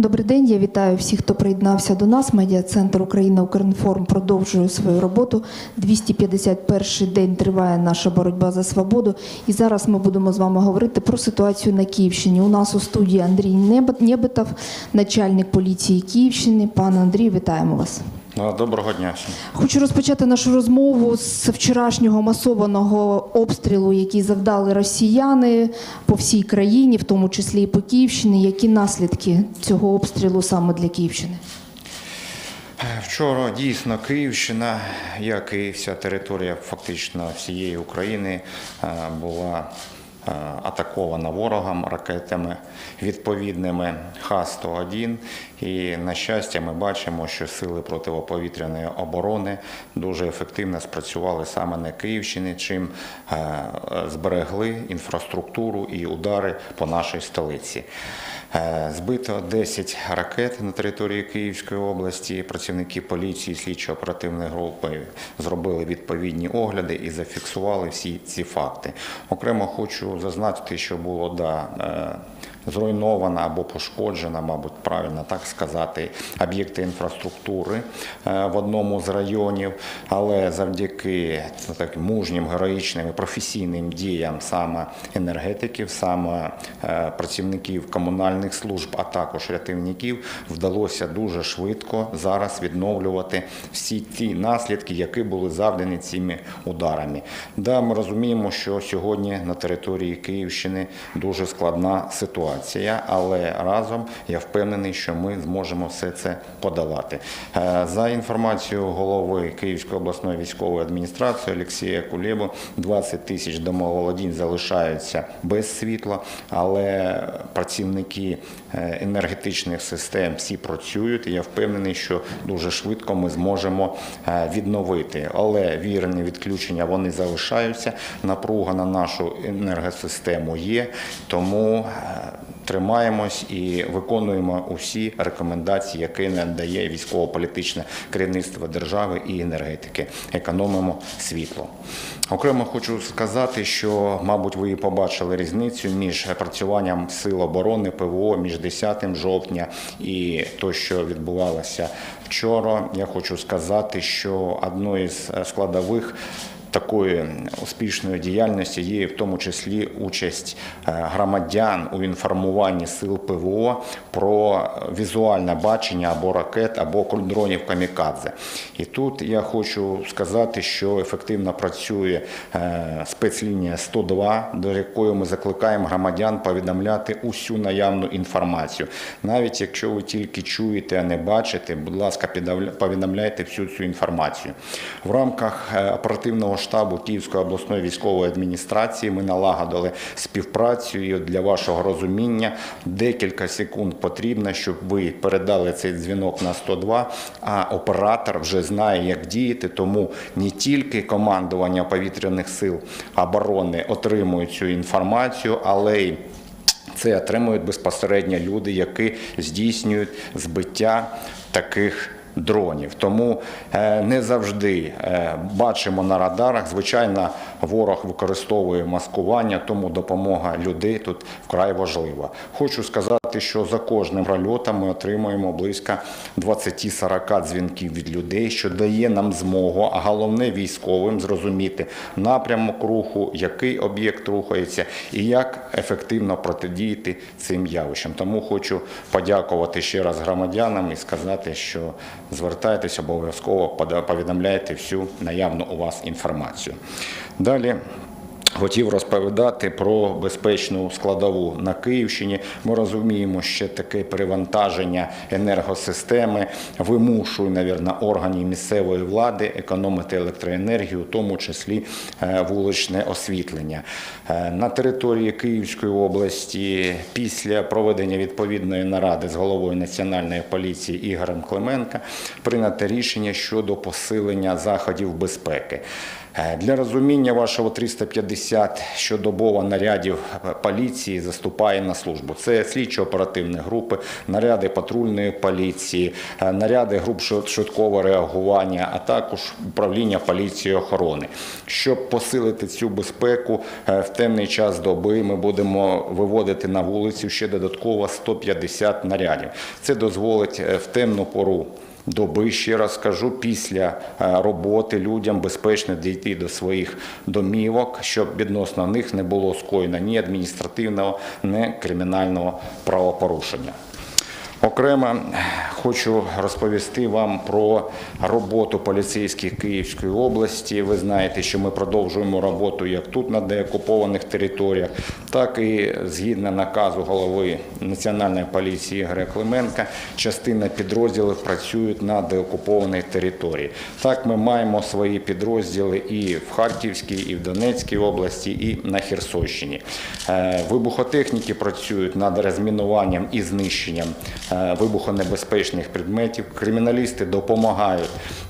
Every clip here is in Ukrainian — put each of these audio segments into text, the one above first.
Добрий день. Я вітаю всіх, хто приєднався до нас. Медіа-центр Україна Укрінформ продовжує свою роботу. 251 день триває наша боротьба за свободу. І зараз ми будемо з вами говорити про ситуацію на Київщині. У нас у студії Андрій Нєбетов, начальник поліції Київщини. Пане Андрій, вітаємо вас. Ну, Доброго дня. Хочу розпочати нашу розмову з вчорашнього масованого обстрілу, який завдали росіяни по всій країні, в тому числі і по Київщині. Які наслідки цього обстрілу саме для Київщини? Вчора дійсно Київщина, як і вся територія фактично всієї України, е, була атакована ворогом ракетами відповідними Х-101. І, на щастя, ми бачимо, що сили протиповітряної оборони дуже ефективно спрацювали саме на Київщині, чим е, зберегли інфраструктуру і удари по нашій столиці. Е, Збито 10 ракет на території Київської області. Працівники поліції, слідчо-оперативної групи зробили відповідні огляди і зафіксували всі ці факти. Окремо хочу зазначити, що було да, е, зруйнована або пошкоджена, мабуть, правильно так сказати, об'єкти інфраструктури е, в одному з районів, але завдяки ну, так, мужнім, героїчним і професійним діям саме енергетиків, саме е, працівників комунальних служб, а також рятівників, вдалося дуже швидко зараз відновлювати всі ті наслідки, які були завдані цими ударами. Да, ми розуміємо, що сьогодні на території Київщини дуже складна ситуація, але разом я впевнений, що ми зможемо все це подолати. Е, За інформацією голови Київської обласної військової адміністрації Олексія Кулєбу, 20 тисяч домоволодінь залишаються без світла, але працівники е, енергетичних систем всі працюють. І я впевнений, що дуже швидко ми зможемо е, відновити. Але вірні відключення вони залишаються. Напруга на нашу енергосистему є, тому тримаємось і виконуємо усі рекомендації, які надає військово-політичне керівництво держави і енергетики. Економимо світло. Окремо хочу сказати, що, мабуть, ви побачили різницю між працюванням сил оборони ПВО між 10 жовтня і то, що відбувалося вчора. Я хочу сказати, що одною з складових такої успішної діяльності є в тому числі участь е, громадян у інформуванні сил ПВО про візуальне бачення або ракет, або дронів камікадзе. І тут я хочу сказати, що ефективно працює е, спецлінія 102, до якої ми закликаємо громадян повідомляти усю наявну інформацію. Навіть якщо ви тільки чуєте, а не бачите, будь ласка, повідомляйте всю цю інформацію. В рамках е, оперативного штабу Київської обласної військової адміністрації ми налагодили співпрацю і для вашого розуміння декілька секунд потрібно, щоб ви передали цей дзвінок на 102, а оператор вже знає, як діяти. Тому не тільки командування повітряних сил оборони отримують цю інформацію, але й це отримують безпосередньо люди, які здійснюють збиття таких. Дронів тому е, не завжди е, бачимо на радарах. Звичайно, ворог використовує маскування, тому допомога людей тут вкрай важлива. Хочу сказати, що за кожним прольотом ми отримуємо близько 20-40 дзвінків від людей, що дає нам змогу, а головне військовим зрозуміти напрямок руху, який об'єкт рухається і як ефективно протидіяти цим явищам. Тому хочу подякувати ще раз громадянам і сказати, що звертайтесь обов'язково, повідомляйте всю наявну у вас інформацію. Далі. Хотів розповідати про безпечну складову на Київщині. Ми розуміємо, що таке перевантаження енергосистеми вимушує, навірно, органів місцевої влади економити електроенергію, в тому числі е, вуличне освітлення. Е, На території Київської області після проведення відповідної наради з головою національної поліції Ігорем Клименка прийнято рішення щодо посилення заходів безпеки. Е, Для розуміння вашого 350 щодобово нарядів поліції заступає на службу. Це слідчо-оперативні групи, наряди патрульної поліції, е, наряди груп швид- швидкого реагування, а також управління поліції охорони. Щоб посилити цю безпеку е, в темний час доби, ми будемо виводити на вулицю ще додатково 150 нарядів. Це дозволить в темну пору доби, ще раз кажу, після е, роботи людям безпечно дійти до своїх домівок, щоб відносно них не було скоєно ні адміністративного, ні кримінального правопорушення. Окремо хочу розповісти вам про роботу поліцейських Київської області. Ви знаєте, що ми продовжуємо роботу як тут на деокупованих територіях, так і згідно наказу голови Національної поліції Ігоря Клименка, частина підрозділів працюють на деокупованій території. Так, ми маємо свої підрозділи і в Харківській, і в Донецькій області, і на Херсонщині. Е, Вибухотехніки працюють над розмінуванням і знищенням вибухонебезпечних предметів. Криміналісти допомагають е,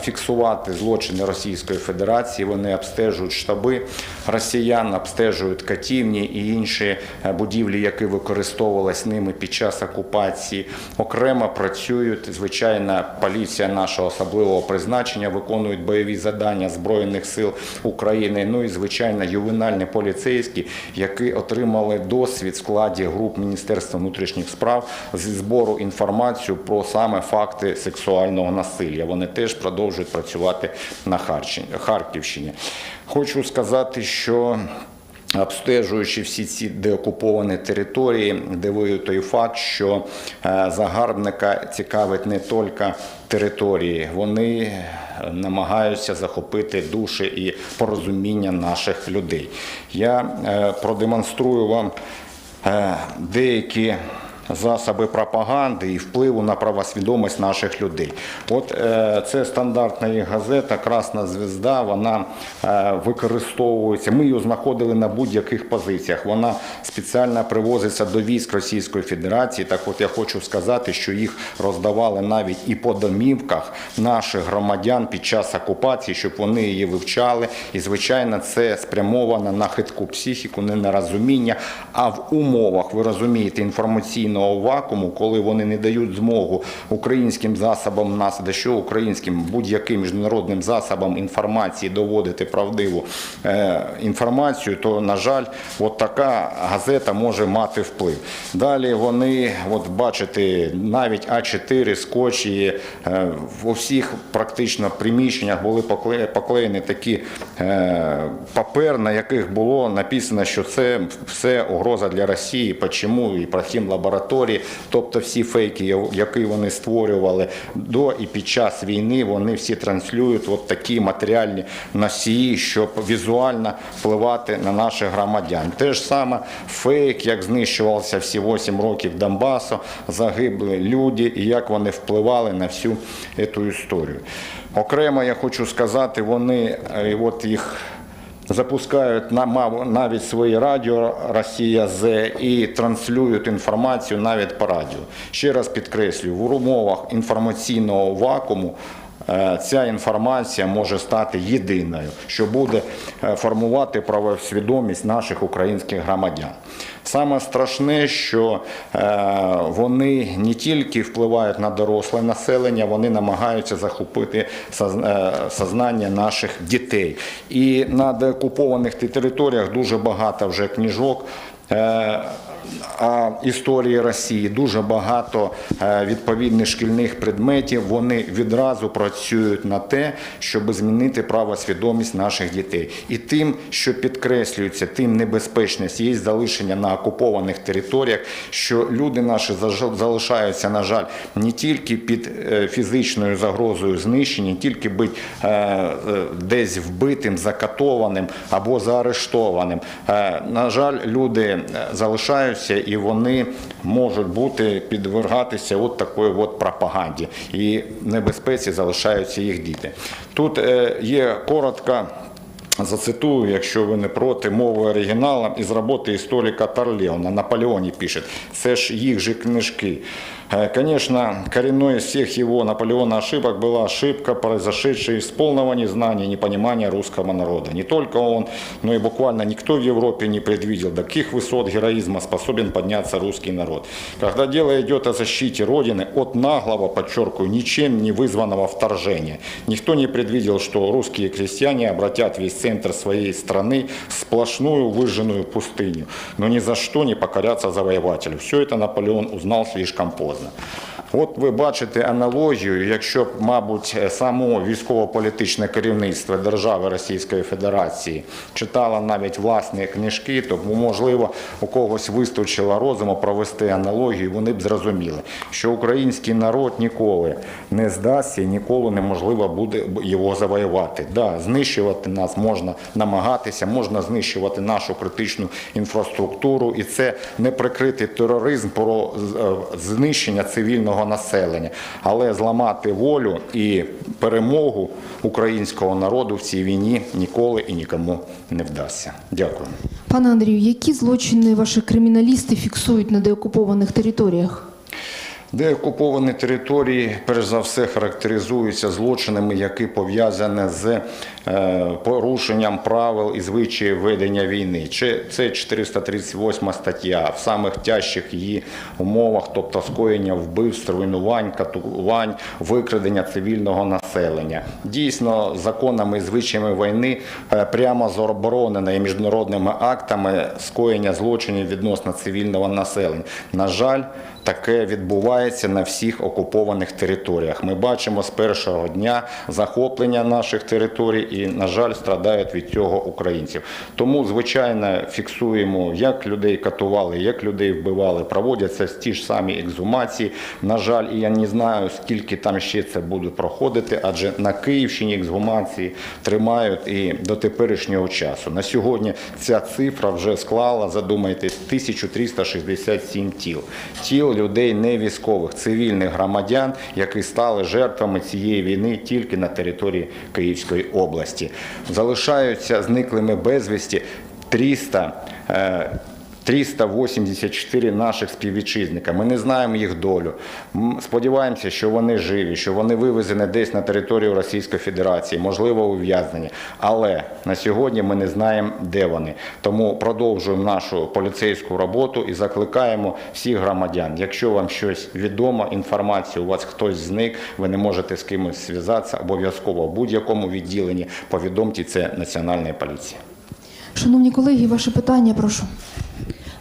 фіксувати злочини Російської Федерації. Вони обстежують штаби росіян, обстежують катівні і інші е, будівлі, які використовувалися ними під час окупації. Окремо працюють звичайно поліція нашого особливого призначення, виконують бойові завдання збройних сил України. Ну і звичайно, ювенальні поліцейські, які отримали досвід в складі груп Міністерства внутрішніх справ зі збору інформації про саме факти сексуального насилля. Вони теж продовжують працювати на Харківщині. Хочу сказати, що Обстежуючи всі ці деокуповані території, дивує той факт, що е, загарбника цікавить не тільки території, вони е, намагаються захопити душі і порозуміння наших людей. Я е, продемонструю вам деякі засоби пропаганди і впливу на правосвідомість наших людей. От е, це стандартна газета Красна звезда. Вона е, використовується. Ми її знаходили на будь-яких позиціях. Вона спеціально привозиться до військ Російської Федерації. Так, от я хочу сказати, що їх роздавали навіть і по домівках наших громадян під час окупації, щоб вони її вивчали. І звичайно, це спрямовано на хитку психіку, не на розуміння, а в умовах, ви розумієте, інформаційного вакууму, коли вони не дають змогу українським засобам нас, да що українським будь-яким міжнародним засобам інформації доводити правдиву е, інформацію, то на жаль, от така газета може мати вплив. Далі вони, от бачите, навіть А4 скотчі е, в усіх практично приміщеннях були покле- поклеєні такі е, папер, на яких було написано, що це все угроза для Росії. Почому і про хімлабораторії, тобто всі фейки, які вони створювали до і під час війни, вони всі транслюють от такі матеріальні носії, щоб візуально впливати на наших громадян. Те ж саме фейк, як знищувався всі 8 років Донбасу, загибли люди і як вони впливали на всю цю історію. Окремо я хочу сказати, вони е, от їх запускають на- мав- навіть свої радіо Росія З і транслюють інформацію навіть по радіо. Ще раз підкреслюю, в умовах інформаційного вакууму. Е, Ця інформація може стати єдиною, що буде е, формувати правосвідомість наших українських громадян. Саме страшне, що е, вони не тільки впливають на доросле населення, вони намагаються захопити сознання наших дітей. І на деокупованих територіях дуже багато вже книжок. Історії Росії дуже багато е, відповідних шкільних предметів. Вони відразу працюють на те, щоб змінити правосвідомість наших дітей. І тим, що підкреслюється, тим небезпечність є залишення на окупованих територіях, що люди наші залишаються, на жаль, не тільки під е, фізичною загрозою знищення, не тільки бути е, десь вбитим, закатованим або заарештованим. На жаль, люди е, залишаються і вони можуть бути підвергатися от такої от пропаганді. І небезпеці залишаються їх діти. Тут е, є коротка. Зацитую, якщо ви не проти, мови оригіналом із роботи історика Тарлеона. Наполеоні пише. Це ж їх же книжки. Э, Конечно, коренной из всех его Наполеона ошибок была ошибка, произошедшая из полного незнания и непонимания русского народа. Не только он, но и буквально никто в Европе не предвидел, до каких высот героизма способен подняться русский народ. Когда дело идет о защите Родины от наглого, подчеркиваю, ничем не вызванного вторжения, никто не предвидел, что русские крестьяне обратят весь центр своей страны в сплошную выжженную пустыню, но ни за что не покорятся завоевателю. Все это Наполеон узнал слишком поздно. важно. От ви бачите аналогію, якщо б, мабуть, само військово-політичне керівництво держави Російської Федерації читало навіть власні книжки, то можливо у когось вистачило розуму провести аналогію, вони б зрозуміли, що український народ ніколи не здасться і ніколи неможливо буде його завоювати. Да, знищувати нас можна намагатися, можна знищувати нашу критичну інфраструктуру, і це не прикритий тероризм про е, знищення цивільного населення, але зламати волю і перемогу українського народу в цій війні ніколи і нікому не вдасться. Дякую. Пане Андрію, які злочини ваші криміналісти фіксують на деокупованих територіях? Деокуповані території, перш за все, характеризуються злочинами, які пов'язані з е, порушенням правил і звичаїв ведення війни. Чи це 438 стаття в самих тяжчих її умовах, тобто скоєння вбивств, руйнувань, катувань, викрадення цивільного населення. Дійсно, законами і звичаями війни е, прямо заборонено і міжнародними актами скоєння злочинів відносно цивільного населення. На жаль, таке відбувається на всіх окупованих територіях. Ми бачимо з першого дня захоплення наших територій і, на жаль, страдають від цього українців. Тому, звичайно, фіксуємо, як людей катували, як людей вбивали, проводяться ті ж самі екзумації. На жаль, і я не знаю, скільки там ще це буде проходити, адже на Київщині ексгумації тримають і до теперішнього часу. На сьогодні ця цифра вже склала, задумайтесь, 1367 тіл. Тіл людей не військових, цивільних громадян, які стали жертвами цієї війни тільки на території Київської області. Залишаються зниклими безвісті 300 е, 384 наших співвітчизника. Ми не знаємо їх долю. Сподіваємося, що вони живі, що вони вивезені десь на територію Російської Федерації, можливо, ув'язнені. Але на сьогодні ми не знаємо, де вони. Тому продовжуємо нашу поліцейську роботу і закликаємо всіх громадян. Якщо вам щось відомо, інформація, у вас хтось зник, ви не можете з кимось зв'язатися, обов'язково в будь-якому відділенні повідомте це Національної поліції. Шановні колеги, ваше питання, прошу.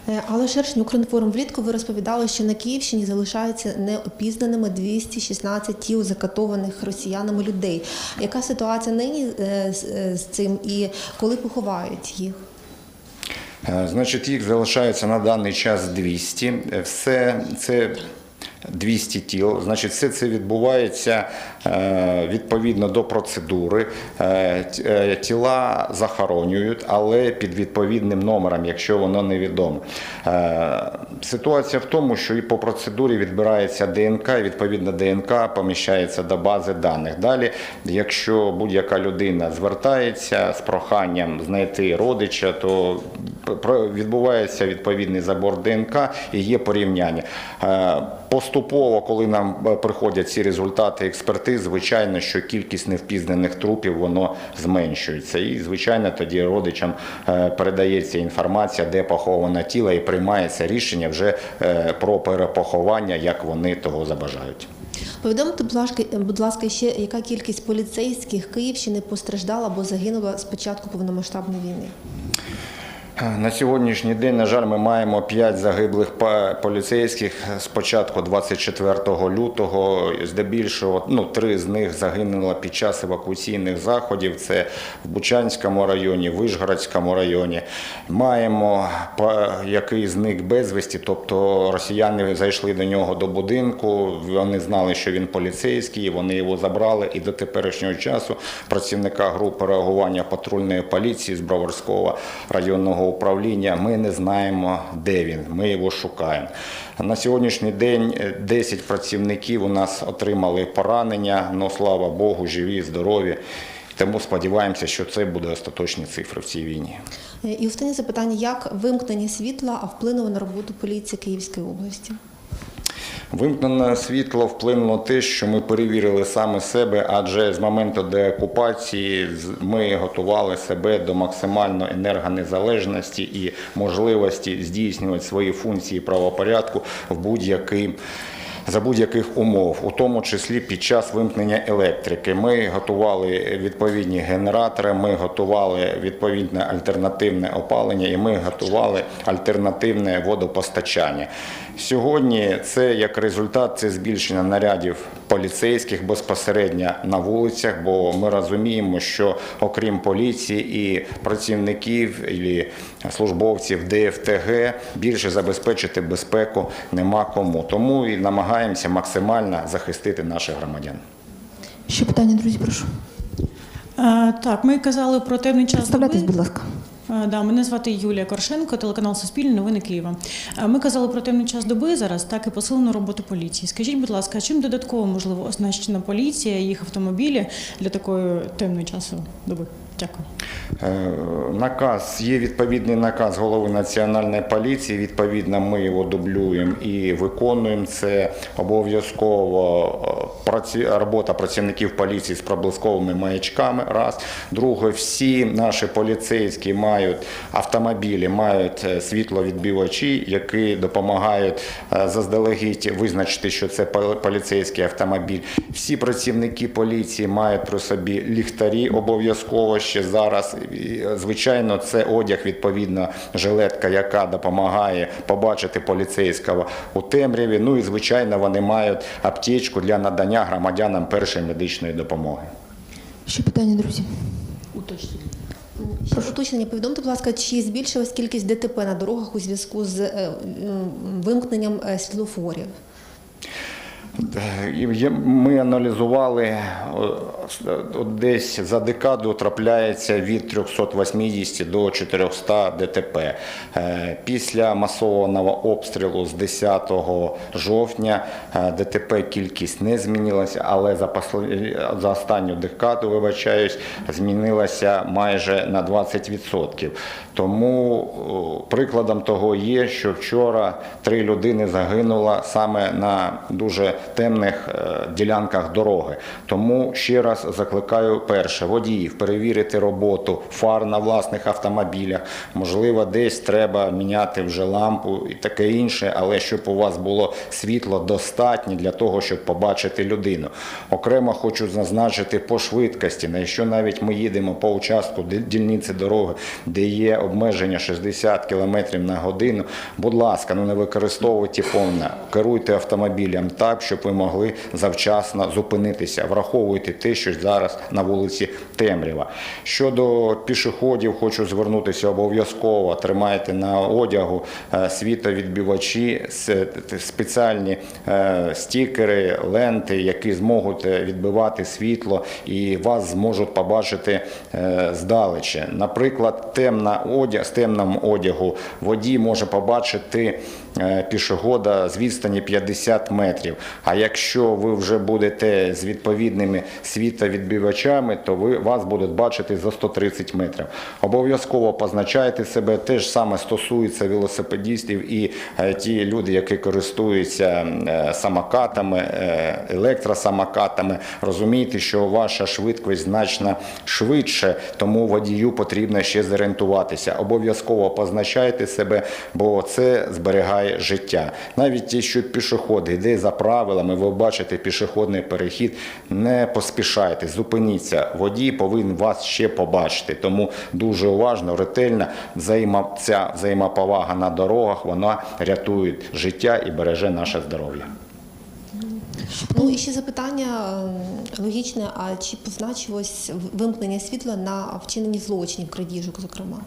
Е, Але Шершень, Укрінформ влітку ви розповідали, що на Київщині залишаються неопізнаними 216 тіл закатованих росіянами людей. Яка ситуація нині е, з- е, цим і коли поховають їх? Значить, їх залишається на даний час 200. Е, Все це 200 тіл. Значить, все це відбувається е, відповідно до процедури. Е, е, Тіла захоронюють, але під відповідним номером, якщо воно невідомо. Ситуація в тому, що і по процедурі відбирається ДНК, і відповідно ДНК поміщається до бази даних. Далі, якщо будь-яка людина звертається з проханням знайти родича, то відбувається відповідний забор ДНК і є порівняння. Е, Поступово, коли нам е, приходять ці результати експертиз, звичайно, що кількість невпізнаних трупів воно зменшується. І, звичайно, тоді родичам е, передається інформація, де поховане тіло, і приймається рішення вже е, про перепоховання, як вони того забажають. Повідомте, будь ласка, ще яка кількість поліцейських Київщини постраждала або загинула з початку повномасштабної війни? На сьогоднішній день, на жаль, ми маємо 5 загиблих поліцейських з початку 24 лютого. Здебільшого, ну, три з них загинуло під час евакуаційних заходів. Це в Бучанському районі, Вишгородському районі. Маємо який зник безвісті, тобто росіяни зайшли до нього до будинку. Вони знали, що він поліцейський, вони його забрали. І до теперішнього часу працівника групи реагування патрульної поліції з Броварського районного управління ми не знаємо, де він. Ми його шукаємо. На сьогоднішній день е, 10 працівників у нас отримали поранення. але, слава Богу, живі, здорові. Тому сподіваємося, що це буде остаточні цифри в цій війні. Е, І останнє запитання: як вимкнення світла вплинуло на роботу поліції Київської області? Вимкнене світло вплинуло те, що ми перевірили саме себе, адже з моменту деокупації ми готували себе до максимально енергонезалежності і можливості здійснювати свої функції правопорядку в будь-який. За будь-яких умов, у тому числі під час вимкнення електрики, ми готували відповідні генератори, ми готували відповідне альтернативне опалення і ми готували альтернативне водопостачання. Сьогодні це як результат це збільшення нарядів поліцейських безпосередньо на вулицях, бо ми розуміємо, що окрім поліції і працівників і службовців ДФТГ більше забезпечити безпеку нема кому. Тому і намагаємося максимально захистити наших громадян. Ще питання, друзі, прошу. Е, Так, ми казали про темний час Представляйтесь, будь ласка. Е, Да, мене звати Юлія Коршенко, телеканал Суспільне, новини Києва. Е, Ми казали про темний час доби зараз, так і посилену роботу поліції. Скажіть, будь ласка, чим додатково можливо оснащена поліція, їх автомобілі для такої темної часу доби? Дякую. Е, Наказ є відповідний наказ голови національної поліції. Відповідно, ми його дублюємо і виконуємо. Це обов'язково е, робота працівників поліції з проблисковими маячками. Раз друге, всі наші поліцейські мають автомобілі, мають е, світловідбивачі, які допомагають заздалегідь визначити, що це пол- поліцейський автомобіль. Всі працівники поліції мають при собі ліхтарі обов'язково ще зараз. І, Звичайно, це одяг, відповідно, жилетка, яка допомагає побачити поліцейського у темряві. Ну і звичайно, вони мають аптечку для надання громадянам першої медичної допомоги. Ще питання, друзі. Ще уточнення, повідомте, будь ласка, чи збільшилась кількість ДТП на дорогах у зв'язку з е, вимкненням е, світлофорів? Є- Ми аналізували десь за декаду трапляється від 380 до 400 ДТП. Е, Після масованого обстрілу з 10 жовтня е, ДТП кількість не змінилася, але за за останню декаду, вибачаюсь, змінилася майже на 20%. Тому прикладом того є, що вчора три людини загинуло саме на дуже темних е, ділянках дороги. Тому ще раз закликаю перше водіїв перевірити роботу фар на власних автомобілях. Можливо, десь треба міняти вже лампу і таке інше, але щоб у вас було світло достатнє для того, щоб побачити людину. Окремо хочу зазначити по швидкості, на що навіть ми їдемо по участку дільниці дороги, де є обмеження 60 км на годину. Будь ласка, ну не використовуйте повно. Керуйте автомобілем так, щоб ви могли завчасно зупинитися. Враховуйте те, що зараз на вулиці темрява. Щодо пішоходів, хочу звернутися обов'язково. Тримайте на одягу е, світовідбивачі, спеціальні е, стікери, ленти, які зможуть е, відбивати світло і вас зможуть побачити здалече. Наприклад, темна одяг, з темним одягу водій може побачити пішохода з відстані 50 метрів. А якщо ви вже будете з відповідними світовідбивачами, то ви вас будуть бачити за 130 метрів. Обов'язково позначайте себе. Те ж саме стосується велосипедістів і е, ті люди, які користуються е, самокатами, е, електросамокатами. Розумійте, що ваша швидкість значно швидше, тому водію потрібно ще зорієнтуватися. Обов'язково позначайте себе, бо це зберігає життя. Навіть ті, що пішоход йде за правилами, ви бачите пішохідний перехід, не поспішайте, зупиніться. Водій повинен вас ще побачити. Тому дуже уважно, ретельно взаємо, ця взаємоповага на дорогах вона рятує життя і береже наше здоров'я. Ну і ще запитання ем, логічне: а чи позначилось вимкнення світла на вчиненні злочинів, крадіжок, зокрема?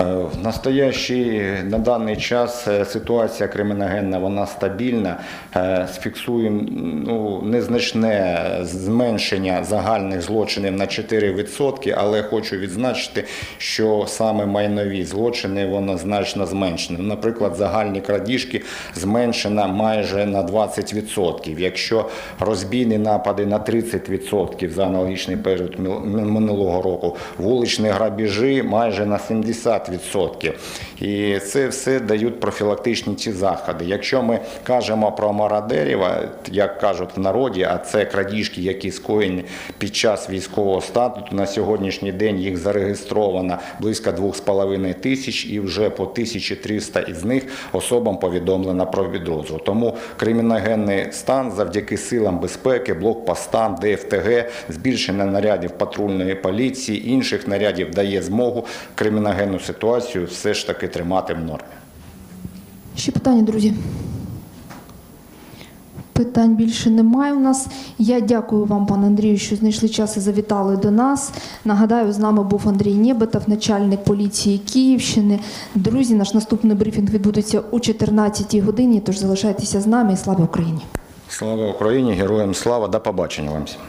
Е, В настоящий на даний час е, ситуація криміногенна вона стабільна. Е, Сфіксуємо ну, незначне зменшення загальних злочинів на 4%, але хочу відзначити, що саме майнові злочини воно значно зменшено. Наприклад, загальні крадіжки зменшено майже на 20%. Якщо розбійні напади на 30% за аналогічний період минулого року, вуличні грабіжі майже на 70%. 50%. І це все дають профілактичні ці заходи. Якщо ми кажемо про мародерів, як кажуть в народі, а це крадіжки, які скоєні під час військового стану, то на сьогоднішній день їх зареєстровано близько 2,5 тисяч і вже по 1300 із них особам повідомлено про підозру. Тому криміногенний стан завдяки силам безпеки, блокпостам, ДФТГ, збільшення нарядів патрульної поліції, інших нарядів дає змогу криміногенну ситуацію все ж таки тримати в нормі. Ще питання, друзі? Питань більше немає у нас. Я дякую вам, пане Андрію, що знайшли час і завітали до нас. Нагадаю, з нами був Андрій Нєбетов, начальник поліції Київщини. Друзі, наш наступний брифінг відбудеться о 14 годині, тож залишайтеся з нами і слава Україні! Слава Україні, героям слава, до побачення вам всім.